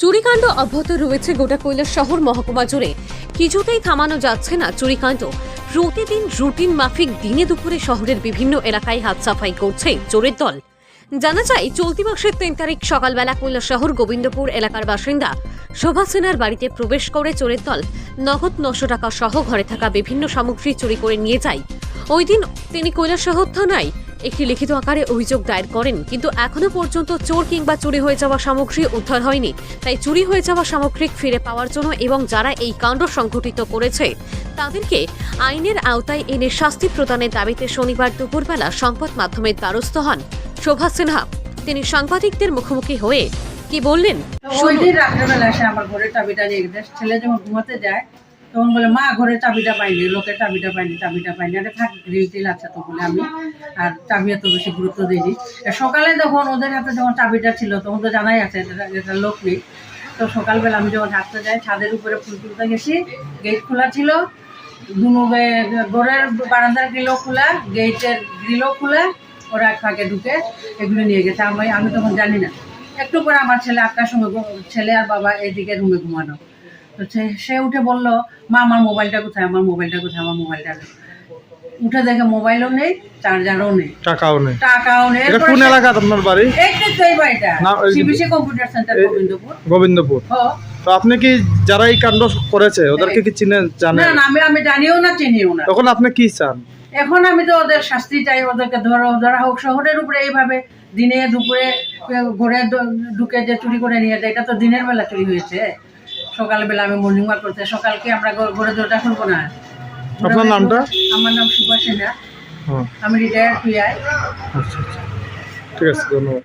চুরিকাণ্ড অব্যাহত রয়েছে গোটা কৈলাস শহর মহকুমা জুড়ে। কিছুতেই থামানো যাচ্ছে না চুরিকাণ্ড। প্রতিদিন রুটিন মাফিক দিনে দুপুরে শহরের বিভিন্ন এলাকায় হাত সাফাই করছে চোরের দল। জানা যায়, চলতি মাসের তিন তারিখ সকালবেলা কৈলাস শহর গোবিন্দপুর এলাকার বাসিন্দা শোভা সেনার বাড়িতে প্রবেশ করে চোরের দল নগদ নশো টাকা সহ ঘরে থাকা বিভিন্ন সামগ্রী চুরি করে নিয়ে যায়। ওই দিন তিনি কৈলাসহর থানায় একটি লিখিত আকারে অভিযোগ দায়ের করেন, কিন্তু এখনও পর্যন্ত চোর কিংবা চুরি হয়ে যাওয়া সামগ্রী উদ্ধার হয়নি। তাই চুরি হয়ে যাওয়া সামগ্রী ফিরে পাওয়ার জন্য এবং যারা এই কাণ্ড সংঘটিত করেছে, তাদেরকে আইনের আওতায় এনে শাস্তি প্রদানের দাবিতে শনিবার দুপুরবেলা সংবাদ মাধ্যমের দ্বারস্থ হন শোভা সিনহা। তিনি সাংবাদিকদের মুখোমুখি হয়ে কি বললেন? আমার ঘরের চাবিটা নিয়ে ছেলে যখন ঘুমাতে যায় তখন বলে, মা ঘরের চাবিটা পাইনি, লোকের চাবিটা পাইনি চাবিটা পাইনি। আরে, থাক গ্রিল টিল আছে তো বলে আমি, আর চাবি এত বেশি গুরুত্ব দিইনি। সকালে যখন ওদের হাতে যখন চাবিটা ছিল, তখন তো জানাই আছে, এটা লোক নেই। তো সকালবেলা আমি যখন হাঁটতে যাই, ছাদের উপরে ফুল তুলতে গেছি, গেট খোলা ছিল। দুনো ঘরের বারান্দার গ্রিলও খোলা, গেটের গ্রিলও খোলা, ওরা এক ফাঁকে ঢুকে এগুলো নিয়ে গেছে। আমি আমি তখন জানি না। একটু পরে আমার ছেলে আটটার সময় ছেলে আর বাবা এদিকে রুমে ঘুমানো। তো সে- উঠে বলল মা আমার মোবাইলটা কোথায়? আমার মোবাইলটা কোথায়? আমার মোবাইলটা উঠে দেখে মোবাইলও নেই চার্জারও নেই। টাকাও নেই। টাকাও নেই। এটা কোন এলাকা আপনার বাড়ি? এইটা তো এই বাড়িটা। CBC computer centre Gobindapur. Gobindapur. তো আপনি কি যারা এই কাণ্ড করেছে ওদেরকে কি চিনে জানেন না আমি আমি জানিও না চিনিও না। তখন আপনি কি চান? এখন আমি তো ওদের শাস্তি চাই ওদেরকে ধরো ধরা হোক শহরের উপরে এইভাবে দিনে দুপুরে ঘরে ঢুকে যে চুরি করে নিয়ে যায় এটা তো দিনের বেলা চুরি হয়েছে। সকালবেলা আমি মর্নিং ওয়াক করতে সকালকে আমরা ঘরে দরজা খুলবো না আপনার নামটা? আমার নাম সুভাষ সিনহা আমি রিটায়ার্ড পিআই আচ্ছা আচ্ছা। ঠিক আছে ধন্যবাদ।